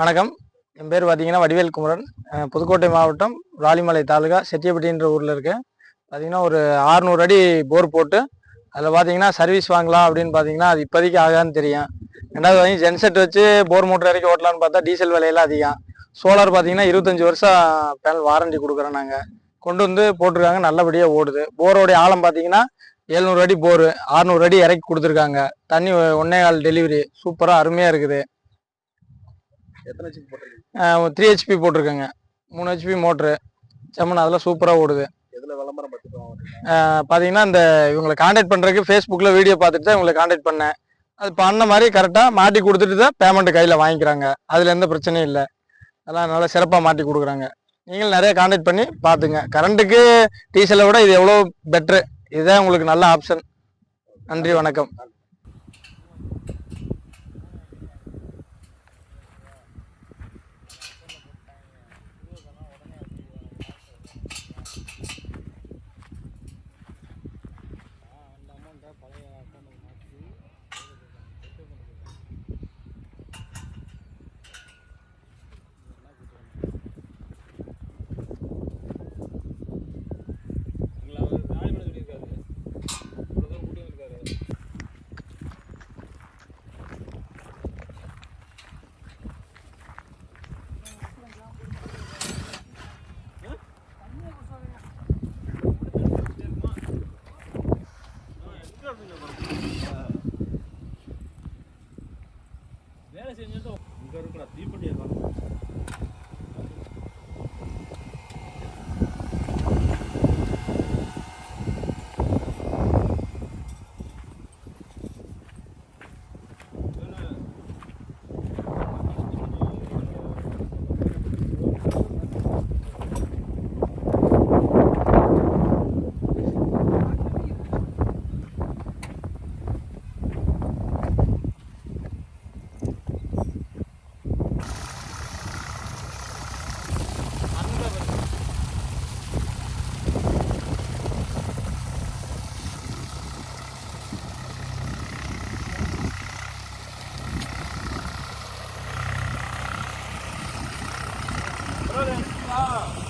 வணக்கம். என் பேர் பார்த்தீங்கன்னா வடிவேல் குமரன். புதுக்கோட்டை மாவட்டம் ராலிமலை தாலுகா செட்டியப்பட்டின்ற ஊரில் இருக்கேன். பார்த்தீங்கன்னா ஒரு 600 அடி போர் போட்டு அதில் பார்த்தீங்கன்னா சர்வீஸ் வாங்கலாம் அப்படின்னு பார்த்தீங்கன்னா அது இப்போதைக்கு ஆகான்னு தெரியும். ரெண்டாவது வாங்கி ஜென்செட் வச்சு போர் மோட்டர் இறக்கி ஓட்டலாம்னு பார்த்தா டீசல் விலையெல்லாம் அதிகம். சோலார் பார்த்தீங்கன்னா இருபத்தஞ்சி வருஷம் பேனல் வாரண்டி கொடுக்குறோம் நாங்கள் கொண்டு வந்து போட்டிருக்காங்க நல்லபடியாக ஓடுது. போரோடைய ஆழம் பார்த்தீங்கன்னா எழுநூறு அடி போரு 600 அடி இறக்கி கொடுத்துருக்காங்க. தண்ணி ஒன்னே கால் டெலிவரி சூப்பராக அருமையாக இருக்குது. த்ரீ ஹெச்பி போட்டிருக்கேங்க? மூணு ஹெச்பி மோட்ரு. செம்மன் அதெல்லாம் சூப்பராக ஓடுது. பார்த்தீங்கன்னா இந்த இவங்களை காண்டாக்ட் பண்ணுறதுக்கு ஃபேஸ்புக்கில் வீடியோ பார்த்துட்டு தான் இவங்களை காண்டாக்ட் பண்ணேன். அது பண்ண மாதிரி கரெக்டாக மாட்டி கொடுத்துட்டு தான் பேமெண்ட் கையில் வாங்கிக்கிறாங்க. அதில் எந்த பிரச்சனையும் இல்லை. அதெல்லாம் நல்லா சிறப்பாக மாட்டி கொடுக்குறாங்க. நீங்களும் நிறைய காண்டாக்ட் பண்ணி பார்த்துங்க. கரண்ட்டுக்கு டீசலை விட இது எவ்வளோ பெட்ரு இதுதான் உங்களுக்கு நல்ல ஆப்ஷன் நன்றி வணக்கம். Good and